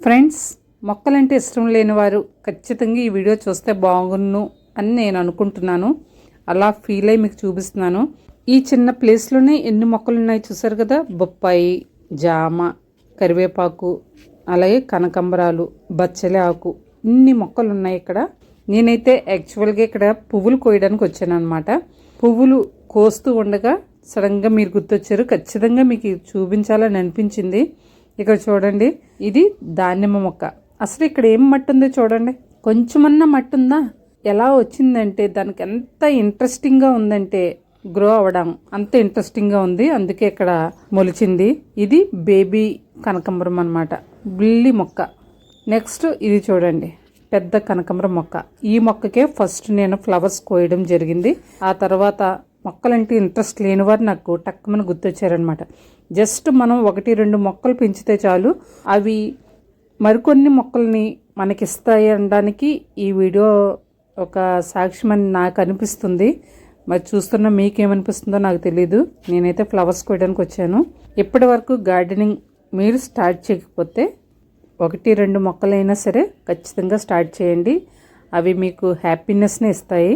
Friends మొక్కలంటే ఇష్టం లేని వారు ఖచ్చితంగా ఈ వీడియో చూస్తే బాగున్ను అని నేను అనుకుంటున్నాను. అలా ఫీల్ అయ్యి మీకు చూపిస్తున్నాను. ఈ చిన్న ప్లేస్లోనే ఎన్ని మొక్కలు ఉన్నాయి చూసారు కదా? బొప్పాయి జామ కరివేపాకు అలాగే కనకంబరాలు బచ్చలి ఆకు ఇన్ని మొక్కలు ఉన్నాయి ఇక్కడ. నేనైతే యాక్చువల్గా ఇక్కడ పువ్వులు కోయడానికి వచ్చాను అనమాట పువ్వులు కోస్తూ ఉండగా సడన్గా మీరు గుర్తొచ్చారు. ఖచ్చితంగా మీకు చూపించాలని అనిపించింది. ఇక్కడ చూడండి. ఇది దానిమ్మ మొక్క. అసలు ఇక్కడ ఏం మట్టి ఉందో చూడండి. కొంచెమన్నా మట్టి ఉందా ఎలా వచ్చిందంటే దానికి ఎంత ఇంట్రెస్టింగ్గా ఉందంటే గ్రో అవ్వడం. అంత ఇంట్రెస్టింగ్గా ఉంది. అందుకే ఇక్కడ మొలిచింది. ఇది బేబీ కనకంబరం అనమాట బిల్లి మొక్క. నెక్స్ట్ ఇది చూడండి. పెద్ద కనకంబరం మొక్క. ఈ మొక్కకే ఫస్ట్ నేను ఫ్లవర్స్ కోయడం జరిగింది. ఆ తర్వాత మొక్కలంటే ఇంట్రెస్ట్ లేనివారు నాకు టక్కుమని గుర్తొచ్చారనమాట జస్ట్ మనం ఒకటి రెండు మొక్కలు పెంచితే చాలు. అవి మరికొన్ని మొక్కల్ని మనకిస్తాయి అనడానికి ఈ వీడియో ఒక సాక్ష్యం అని నాకు అనిపిస్తుంది. మరి చూస్తున్న మీకేమనిపిస్తుందో నాకు తెలియదు నేనైతే ఫ్లవర్స్ కోయడానికి వచ్చాను. ఇప్పటి వరకు గార్డెనింగ్ మీరు స్టార్ట్ చేయకపోతే ఒకటి రెండు మొక్కలైనా సరే ఖచ్చితంగా స్టార్ట్ చేయండి. అవి మీకు హ్యాపీనెస్ని ఇస్తాయి.